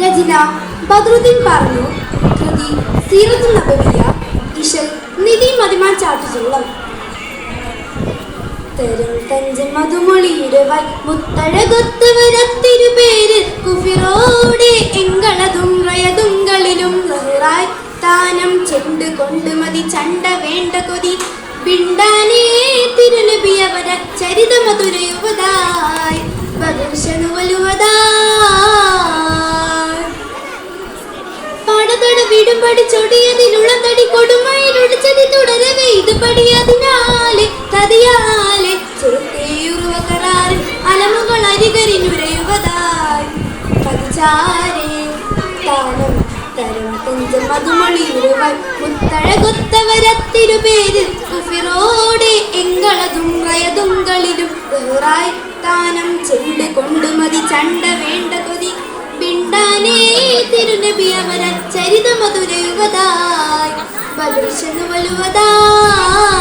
രചന ബദ്രുദ്ദീൻ പറഞ്ഞു കൃതി സീറത്തു നബവിയ ഇഷൽ നിധി മതിമാൻ ചാട്ടുചുള്ളം തരും ലഹറായി താനം കൊണ്ട് ചണ്ട വേണ്ട അവര ചരിത മധുരയുവതായി ബദർശനു വലുവതായി പാടത്തോട് വീടും പഠിച്ചൊടിയതിലുള്ള തടി കൊടുമയിലൊടിച്ചതി തുടരവേ ഇത് പടിയതിനാലെ തതിയാലെ. ചെറുത്തേയുറുവകറാറിൽ അലമുകൾ അരികരിനുരയുവതായി പതിച്ചാരേ താനം തരം കൊഞ്ചം മധുമൊളിയുരുവായി മുത്തഴകൊത്തവരത്തിരു പേര് കുഫിറോടെ എങ്കളതും റയതുങ്കളിലും വേറായി താനം ചെണ്ട് കൊണ്ട് മതി ചണ്ട വേണ്ട കൊതി. പിണ്ടാനേ തിരുനബി അവര ചരിത മധുരയുവതായി ബദർശനു വലുവതായി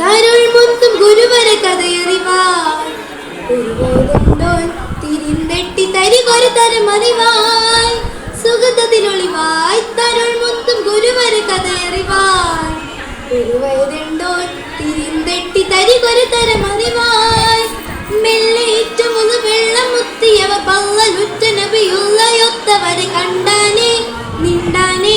തരുൾ മുത്തും ഗുരുവര കഥയറിവാൻ ഗുരുവോടുണ്ടോൻ തിരിന്തെട്ടി തരികൊരു തരം അറിവായി സുഗതത്തിലൊളിവായി തരുൾ മുത്തും ഗുരുവര കഥയറിവാൻ ഗുരുവരുണ്ടോൻ തിരിന്തെട്ടി തരികൊരു തരം അറിവായി. മെല്ലേറ്റുമുന്ന് വെള്ളം മുത്തിയവ പള്ളലുറ്റ നബിയുള്ളയൊത്തവരെ കണ്ടാനേ നിണ്ടാനേ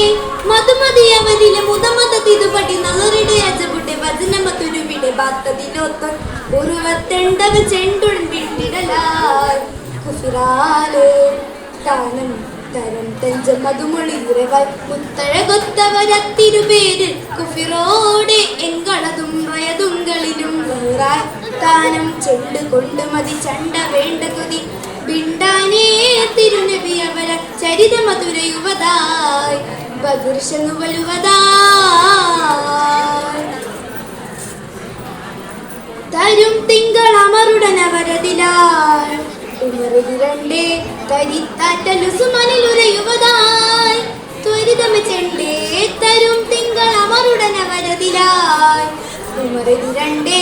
മധുമതി അവരിലെ മുതമത തിരുപടി നളറിടെ അജപുട്ടെ വചനമതുരുവിടെ ബാത്തതിലൊത്ത ഉരുവത്തെണ്ടവ ചെണ്ടുൺ വിട്ടിടലായി. കുഫിറാലേ താനം തരം തെഞ്ച മധുമൊളി ഉറവായി മുത്തഴകൊത്തവരത്തിരു പേര് കുഫിറോടെ എങ്കളതും താനം ചെണ്ട് കൊണ്ട് മതി ചണ്ട വേണ്ട കൊതി. പിണ്ടാനേ തിരുനബി അവര ചരിതമധുരയുവതായി ബദർശനു തരും തിങ്കൾ അമരുടനവരതിലായി ഉമറിരണ്ടേ തരിത്താറ്റലു സുമനിലുരയുവതായി ത്വരിതമ ചെണ്ടേ തരും തിങ്കൾ അമരുടനവരതിലായി ഉമറിരണ്ടേ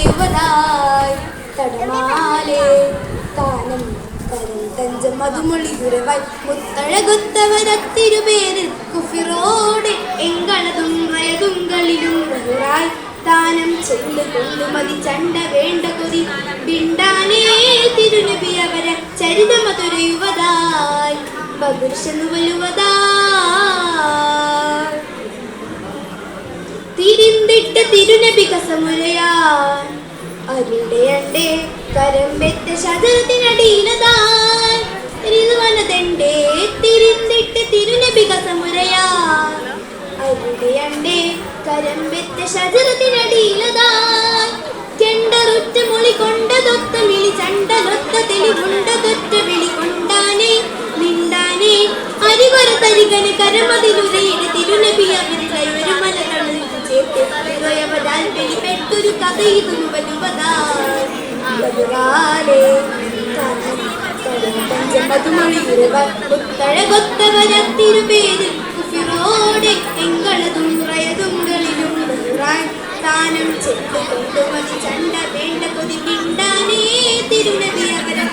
തഞ്ചം മുത്തഴകുത്തവരത്തിരുപേരിൽ കുഫിറോടെ എങ്കളതും റയതുങ്കളിലും ബഹുറായി താനം ചെല്ലു മതി ചണ്ട വേണ്ട കൊതി. പിണ്ടാനേ തിരുനബി അവരെ ചരിതമതൊരു യുവതായി. വലുവതായി തിരിന്തിട്ട തിരുനബി കസമുരയാൻ അരുടെയണ്ടേ കരം വെത്ത ഋതുവനതണ്ടേ തിരിന്തിട്ട് തിരുനബി കസമുരയാൻ അരുടെയണ്ടേ കരം വെത്ത ശതരത്തിനടിയിലതാൻ ചെണ്ടറുറ്റ മൊളി കൊണ്ടതൊത്ത മിളി ചണ്ടലൊത്ത തെളിവുണ്ടതൊറ്റ വിളി കൊണ്ടാനേ മിണ്ടാനേ. അരിവര തരികന് കരമതിലുരയുടെ തിരുനബി അവർ കൈവരും മലകളിൽ ചേർത്ത് ഹൃദയവതാൽ വെളിപ്പെട്ടൊരു കഥ ഇത് വലുവതാലേ തഴകൊത്തവനത്തിരുപേരിൽ കുഫിറോടെ എങ്ങളതും പ്രയതുങ്കളിലും താനം ചെത്തുകൊണ്ടുമതി ചണ്ട വേണ്ട കൊതി തിണ്ടാനേ തിരുനബി അവരം